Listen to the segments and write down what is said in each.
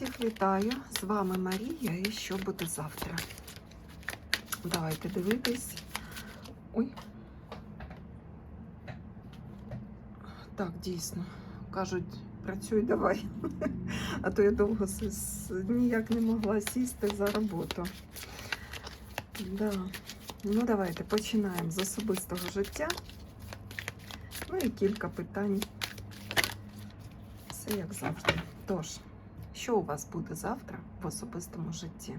Всіх вітаю! З вами Марія і що буде завтра? Давайте дивитись. Ой. Так, дійсно. Кажуть, працюй давай. А то я довго ніяк не могла сісти за роботу. Да. Ну, давайте починаємо з особистого життя. Ну і кілька питань. Все як завжди. Тож, що у вас буде завтра в особистому житті?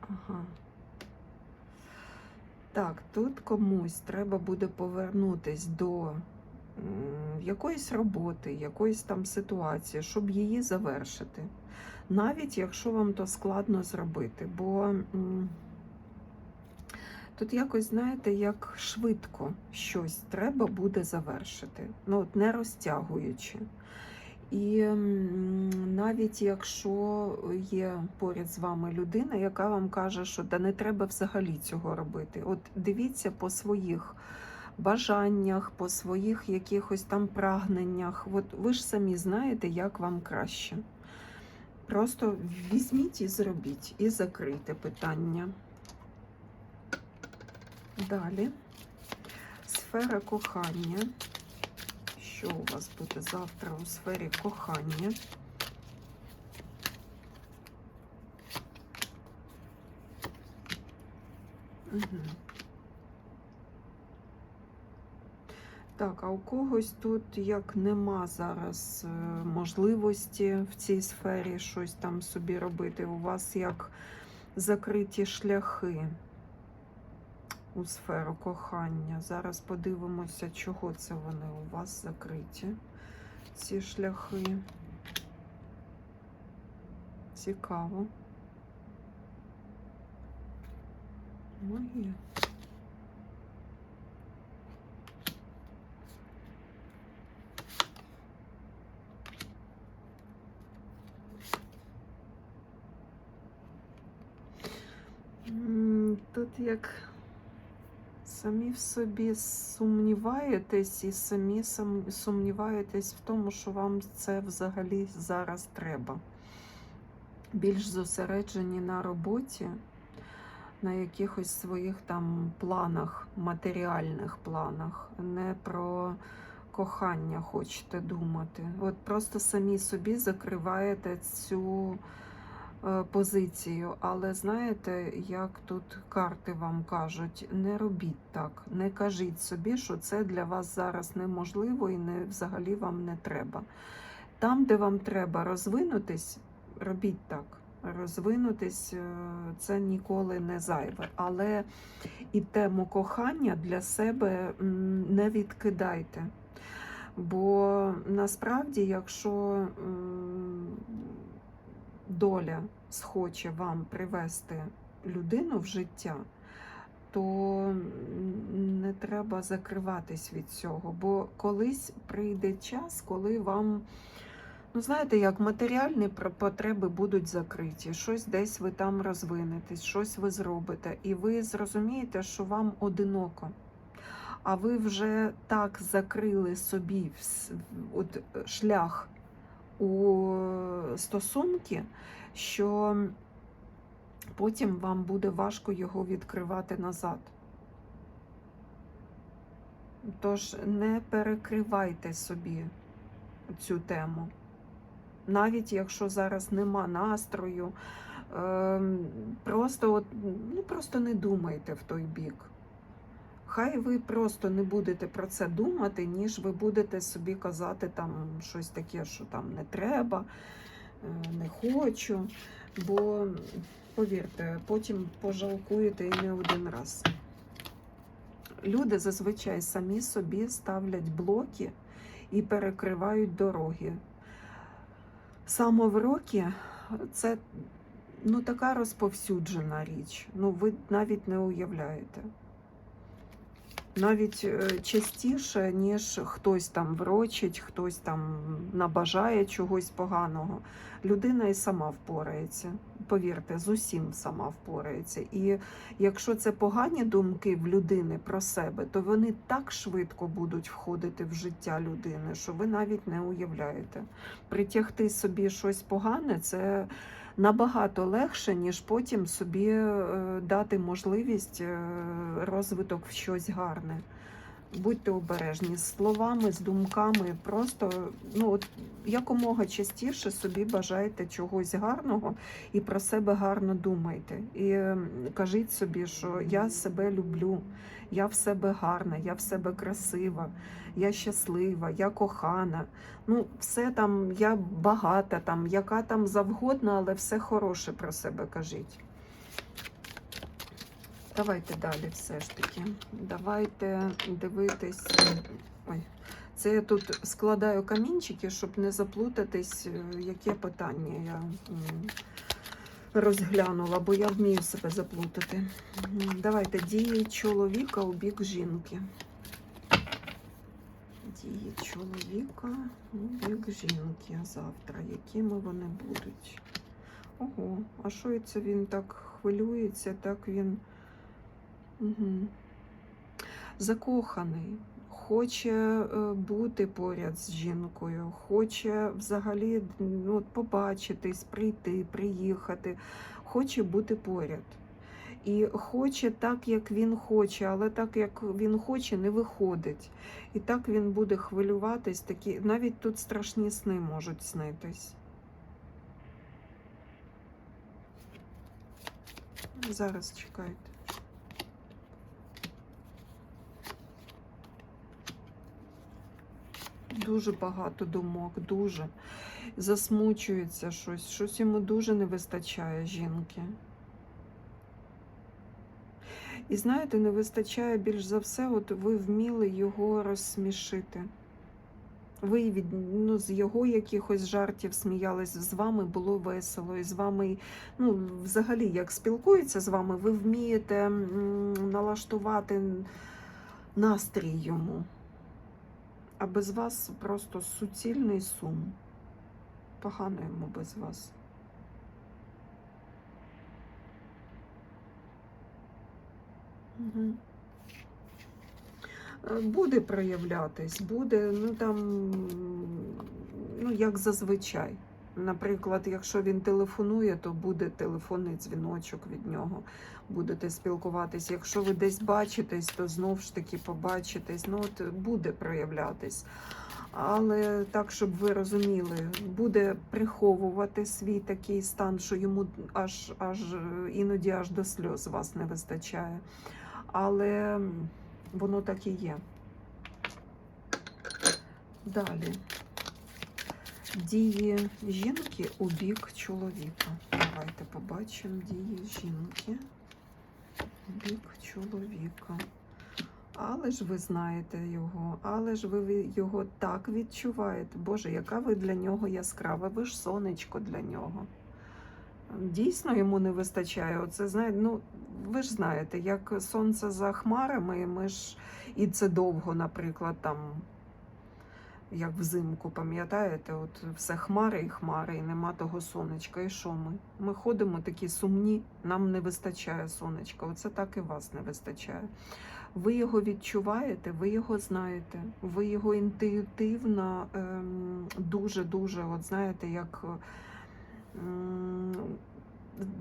Ага. Так, тут комусь треба буде повернутись до якоїсь роботи, якоїсь там ситуації, щоб її завершити. Навіть якщо вам то складно зробити, бо тут якось, знаєте, як швидко щось треба буде завершити, ну, от не розтягуючи. І навіть якщо є поряд з вами людина, яка вам каже, що да не треба взагалі цього робити. От дивіться по своїх бажаннях, по своїх якихось там прагненнях. От ви ж самі знаєте, як вам краще. Просто візьміть і зробіть, і закрийте питання. Далі. Сфера кохання. Що у вас буде завтра у сфері кохання? Угу. Так, а у когось тут як нема зараз е, можливості в цій сфері щось там собі робити. У вас як закриті шляхи у сферу кохання. Зараз подивимося, чого це вони у вас закриті, ці шляхи. Цікаво. Магія. Тут як самі в собі сумніваєтесь і самі сумніваєтесь в тому, що вам це взагалі зараз треба. Більш зосереджені на роботі, на якихось своїх там планах, матеріальних планах, не про кохання хочете думати. От просто самі собі закриваєте цю позицію. Але знаєте, як тут карти вам кажуть, не робіть так, не кажіть собі, що це для вас зараз неможливо і не, взагалі вам не треба. Там, де вам треба розвинутись, робіть так. Розвинутись е, це ніколи не зайве. Але і тему кохання для себе не відкидайте. Бо насправді, якщо доля схоче вам привести людину в життя, то не треба закриватись від цього. Бо колись прийде час, коли вам, ну знаєте, як матеріальні потреби будуть закриті, щось десь ви там розвинетесь, щось ви зробите, і ви зрозумієте, що вам одиноко. А ви вже так закрили собі от, шлях у стосунки, що потім вам буде важко його відкривати назад. Тож не перекривайте собі цю тему. Навіть якщо зараз нема настрою, ем, просто, от, ну, просто не думайте в той бік. Хай ви просто не будете про це думати, ніж ви будете собі казати там щось таке, що там не треба, е, не хочу. Бо, повірте, потім пожалкуєте і не один раз. Люди зазвичай самі собі ставлять блоки і перекривають дороги. Самовроки це ну, така розповсюджена річ. Ну, ви навіть не уявляєте навіть е, частіше, ніж хтось там врочить, хтось там набажає чогось поганого. Людина і сама впорається повірте, з усім сама впорається. І якщо це погані думки в людини про себе, то вони так швидко будуть входити в життя людини, що ви навіть не уявляєте. Притягти собі щось погане це набагато легше, ніж потім собі е, дати можливість е, розвиток в щось гарне. Будьте обережні з словами, з думками. Просто ну от якомога частіше собі бажайте чогось гарного і про себе гарно думайте. І кажіть собі, що я себе люблю, я в себе гарна, я в себе красива, я щаслива, я кохана. Ну, все там, я багата, там, яка там завгодно, але все хороше про себе кажіть. Давайте далі все ж таки. Давайте дивитись. Ой. Це я тут складаю камінчики, щоб не заплутатись, е, яке питання я розглянула, бо я вмію себе заплутати. Давайте дії чоловіка у бік жінки. Дії чоловіка у бік жінки завтра. Якими вони будуть? Ого, а що це він так хвилюється, так він. Угу. Закоханий, хоче е, бути поряд з жінкою, хоче взагалі ну, побачитись, прийти, приїхати, хоче бути поряд. І хоче так, як він хоче, але так, як він хоче, не виходить. І так він буде хвилюватись, такі, навіть тут страшні сни можуть снитись. Зараз чекайте. Дуже багато думок, дуже. Засмучується щось, щось йому дуже не вистачає жінки. І знаєте, не вистачає більш за все, от ви вміли його розсмішити. Ви від, ну, з його якихось жартів сміялись, з вами було весело, і з вами, ну, взагалі, як спілкується з вами, ви вмієте налаштувати настрій йому. А без вас просто суцільний сум. Погано йому без вас. Угу. Буде проявлятись, буде, ну там, ну, як зазвичай. Наприклад, якщо він телефонує, то буде телефонний дзвіночок від нього. Будете спілкуватись. Якщо ви десь бачитесь, то знов ж таки побачитесь. Ну, от буде проявлятись. Але так, щоб ви розуміли, буде приховувати свій такий стан, що йому аж аж іноді аж до сльоз вас не вистачає. Але воно так і є. Далі. Дії жінки у бік чоловіка. Давайте побачимо дії жінки у бік чоловіка. Але ж ви знаєте його, але ж ви його так відчуваєте. Боже, яка ви для нього яскрава, ви ж сонечко для нього. Дійсно йому не вистачає. Оце знаєте, ну ви ж знаєте, як сонце за хмарами, ми ж і це довго, наприклад, там, як взимку, пам'ятаєте, от все хмари і хмари, і нема того сонечка. І що ми? Ми ходимо такі сумні, нам не вистачає сонечка. Оце так і вас не вистачає. Ви його відчуваєте, ви його знаєте, ви його інтуїтивно ем, дуже-дуже, от знаєте, як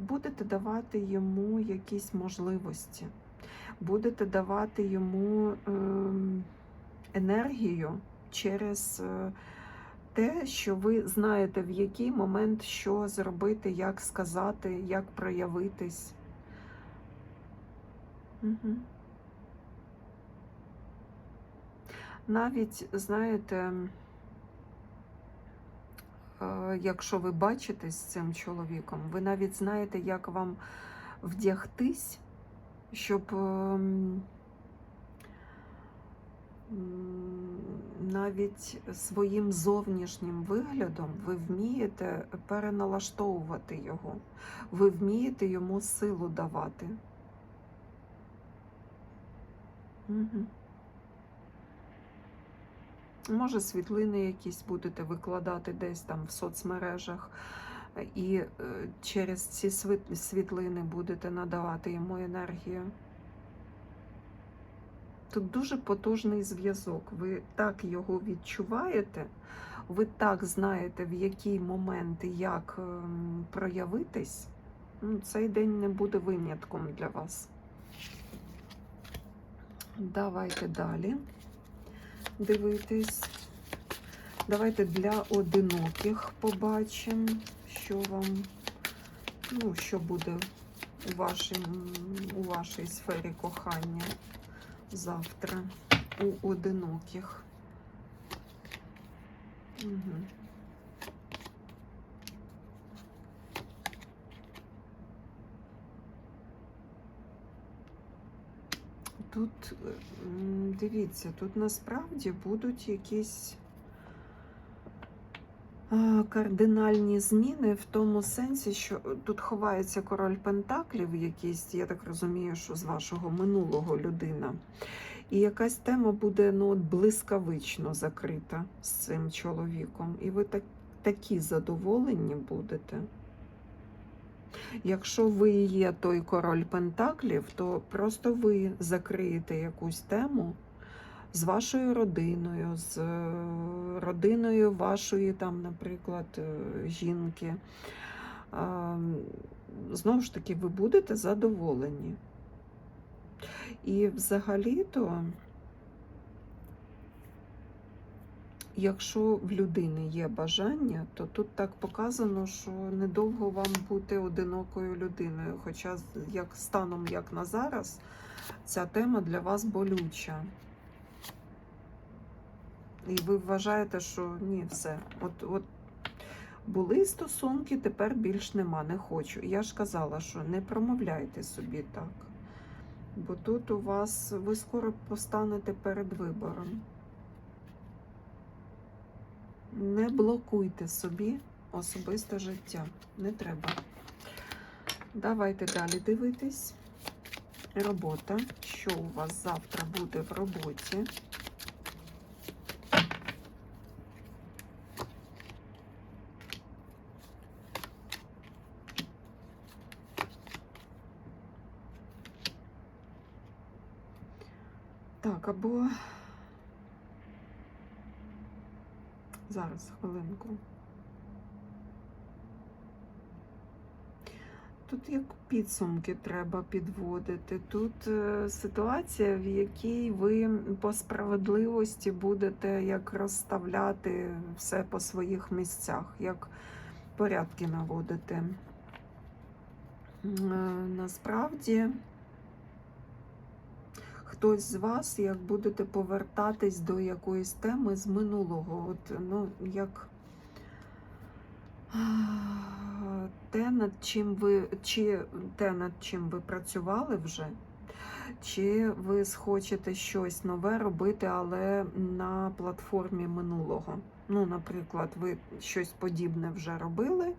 будете давати йому якісь можливості, будете давати йому ем, енергію через е, те, що ви знаєте, в який момент що зробити, як сказати, як проявитись. Угу. Навіть, знаєте, е, якщо ви бачитесь з цим чоловіком, ви навіть знаєте, як вам вдягтись, щоб ем, навіть своїм зовнішнім виглядом ви вмієте переналаштовувати його, ви вмієте йому силу давати. Угу. Може, світлини якісь будете викладати десь там в соцмережах, і е, через ці світлини будете надавати йому енергію. Тут дуже потужний зв'язок. Ви так його відчуваєте, ви так знаєте, в який момент і як ем, проявитись. Ну, Цей день не буде винятком для вас. Давайте далі дивитись. Давайте для одиноких побачимо, що вам, ну, що буде у, вашій, у вашій сфері кохання завтра у одиноких. Угу. Тут дивіться, тут насправді будуть якісь кардинальні зміни в тому сенсі, що тут ховається король Пентаклів, якийсь, я так розумію, що з вашого минулого людина. І якась тема буде ну, блискавично закрита з цим чоловіком. І ви так, такі задоволені будете. Якщо ви є той король Пентаклів, то просто ви закриєте якусь тему з вашою родиною, з е, родиною вашої, там, наприклад, е, жінки. Знову ж таки, ви будете задоволені. І взагалі-то, якщо в людини є бажання, то тут так показано, що недовго вам бути одинокою людиною. Хоча, як станом, як на зараз, ця тема для вас болюча. І ви вважаєте, що ні, все. От, от були стосунки, тепер більш нема, не хочу. Я ж казала, що не промовляйте собі так. Бо тут у вас ви скоро постанете перед вибором. Не блокуйте собі особисте життя. Не треба. Давайте далі дивитись. Робота. Що у вас завтра буде в роботі? Так, або зараз хвилинку. Тут як підсумки треба підводити. Тут е, ситуація, в якій ви по справедливості будете як розставляти все по своїх місцях, як порядки наводити. Е, Насправді хтось з вас, як будете повертатись до якоїсь теми з минулого, от, ну, як те, над чим ви, чи те, над чим ви працювали вже, чи ви схочете щось нове робити, але на платформі минулого. Ну, наприклад, ви щось подібне вже робили,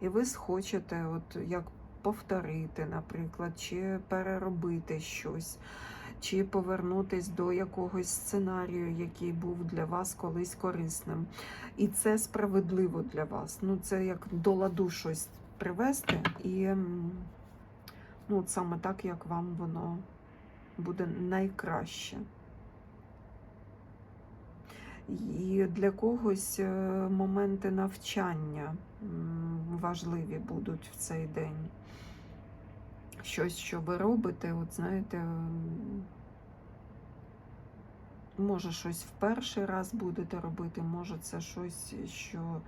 і ви схочете, от як повторити, наприклад, чи переробити щось чи повернутись до якогось сценарію, який був для вас колись корисним. І це справедливо для вас. Ну, це як до ладу щось привести, і ну, от саме так, як вам воно буде найкраще. І для когось е, моменти навчання важливі будуть в цей день щось, що ви робите, от знаєте, може щось в перший раз будете робити, може це щось, що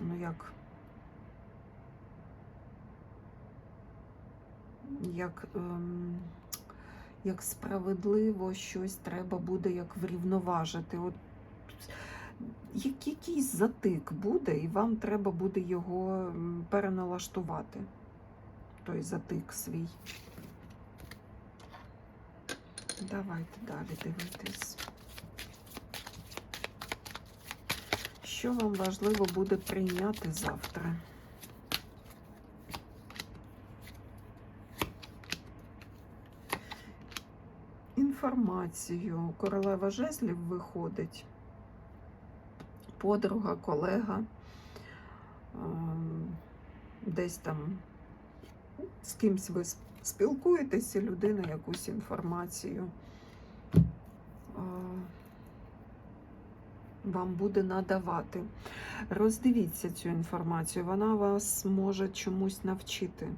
ну як, як, ем, як справедливо щось треба буде як врівноважити. От як якийсь затик буде, і вам треба буде його переналаштувати той затик свій. Давайте далі дивитись. Що вам важливо буде прийняти завтра? Інформацію. Королева жезлів виходить. Подруга, колега. ем, десь там з кимсь ви с- спілкуєтесь, і людина якусь інформацію вам буде надавати. Роздивіться цю інформацію, вона вас може чомусь навчити.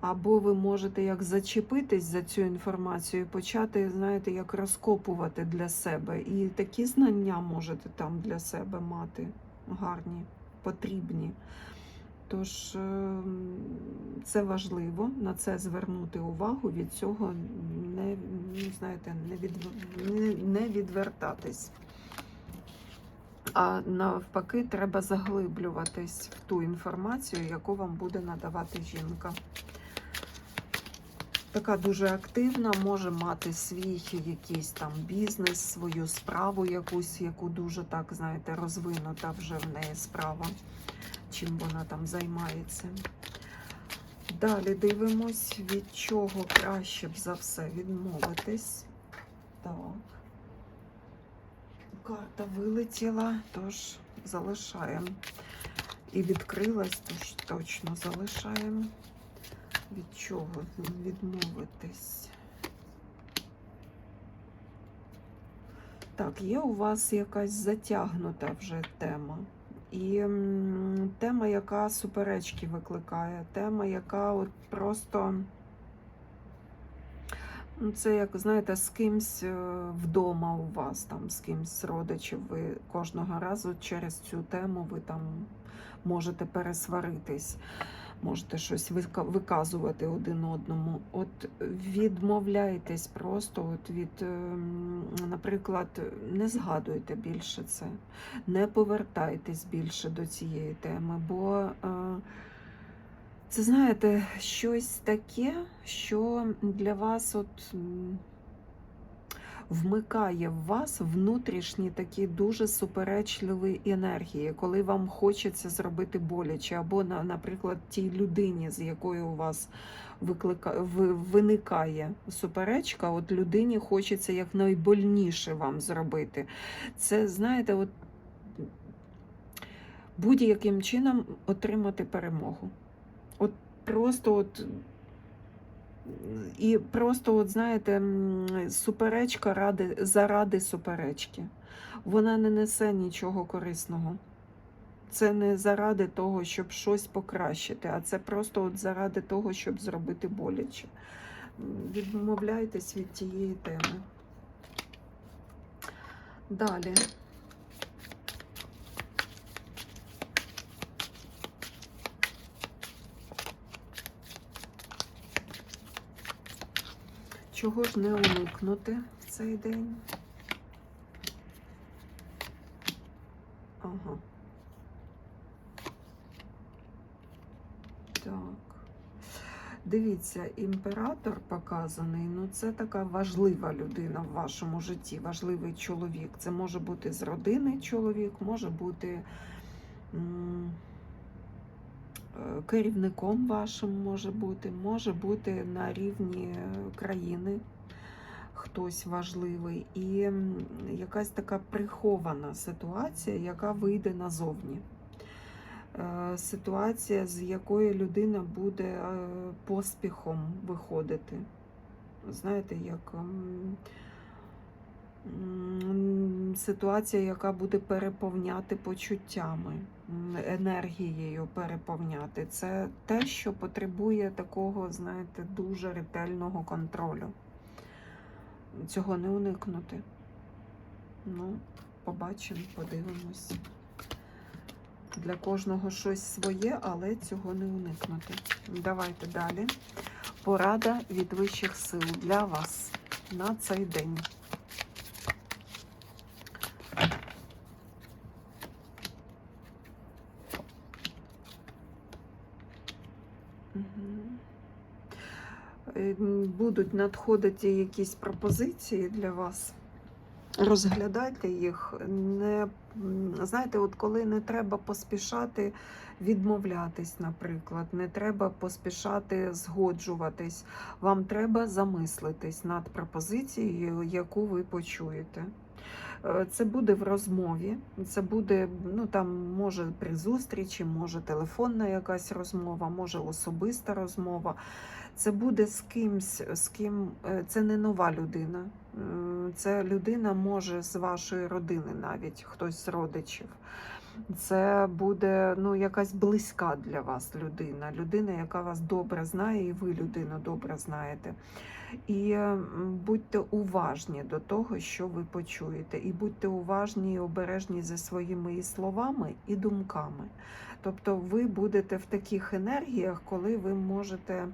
Або ви можете як зачепитись за цю інформацію і почати, знаєте, як розкопувати для себе. І такі знання можете там для себе мати гарні, потрібні. Тож ем, це важливо на це звернути увагу, від цього не, ну, знаєте, не, від, не, не відвертатись. А навпаки, треба заглиблюватись в ту інформацію, яку вам буде надавати жінка. Така дуже активна, може мати свій якийсь там бізнес, свою справу якусь, яку дуже так, знаєте, розвинута вже в неї справа, чим вона там займається. Далі дивимось, від чого краще б за все відмовитись. Так. Карта вилетіла, тож залишаємо. І відкрилась, тож точно залишаємо. Від чого відмовитись? Так, є у вас якась затягнута вже тема. І тема, яка суперечки викликає, тема, яка от просто. Ну, Це як знаєте, з кимсь е, вдома у вас, там з кимсь родичів. Ви кожного разу через цю тему ви там можете пересваритись, можете щось виказувати один одному. От відмовляйтесь просто от від, ем, наприклад, не згадуйте більше це, не повертайтесь більше до цієї теми, бо. е, це знаєте, щось таке, що для вас от вмикає в вас внутрішні такі дуже суперечливі енергії, коли вам хочеться зробити боляче, або, на- наприклад, тій людині, з якою у вас виклика... ви- виникає суперечка, от людині хочеться якнайбольніше вам зробити. Це, знаєте, от будь-яким чином отримати перемогу. От просто от. І просто, от знаєте, суперечка ради, заради суперечки. Вона не несе нічого корисного. Це не заради того, щоб щось покращити, а це просто от заради того, щоб зробити боляче. Відмовляйтесь від тієї теми. Далі. Чого ж не уникнути в цей день? Ага. Так. Дивіться, імператор показаний, ну це така важлива людина в вашому житті, важливий чоловік. Це може бути з родини чоловік, може бути м, керівником вашим може бути, може бути на рівні е, країни хтось важливий, і якась така прихована ситуація, яка вийде назовні. Е, Ситуація, з якої людина буде е, поспіхом виходити. Знаєте, як ситуація, яка буде переповняти почуттями, енергією переповняти. Це те, що потребує такого, знаєте, дуже ретельного контролю. Цього не уникнути. Ну, побачимо, подивимось. Для кожного щось своє, але цього не уникнути. Давайте далі. Порада від вищих сил для вас на цей день. Будуть надходити якісь пропозиції для вас. Розглядайте їх. Не, знаєте, от коли не треба поспішати відмовлятись, наприклад, не треба поспішати згоджуватись. Вам треба замислитись над пропозицією, яку ви почуєте. Е, Це буде в розмові, це буде, ну там може при зустрічі, може телефонна якась розмова, може особиста розмова. Це буде з кимсь, з ким е, це не нова людина. Це людина може з вашої родини, навіть хтось з родичів. Це буде ну, якась близька для вас людина, людина, яка вас добре знає, і ви людину добре знаєте. І будьте уважні до того, що ви почуєте, і будьте уважні і обережні зі своїми і словами, і думками. Тобто ви будете в таких енергіях, коли ви можете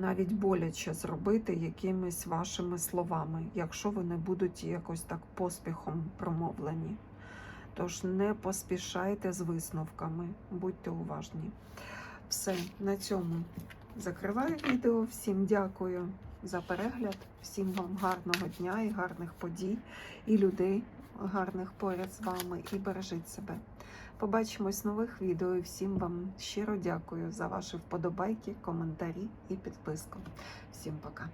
навіть боляче зробити якимись вашими словами, якщо вони будуть якось так поспіхом промовлені. Тож не поспішайте з висновками, будьте уважні. Все, на цьому закриваю відео. Всім дякую за перегляд, всім вам гарного дня і гарних подій, і людей гарних поряд з вами, і бережіть себе. Побачимось в нових відео. і Всім вам щиро дякую за ваші вподобайки, коментарі і підписку. Всім пока.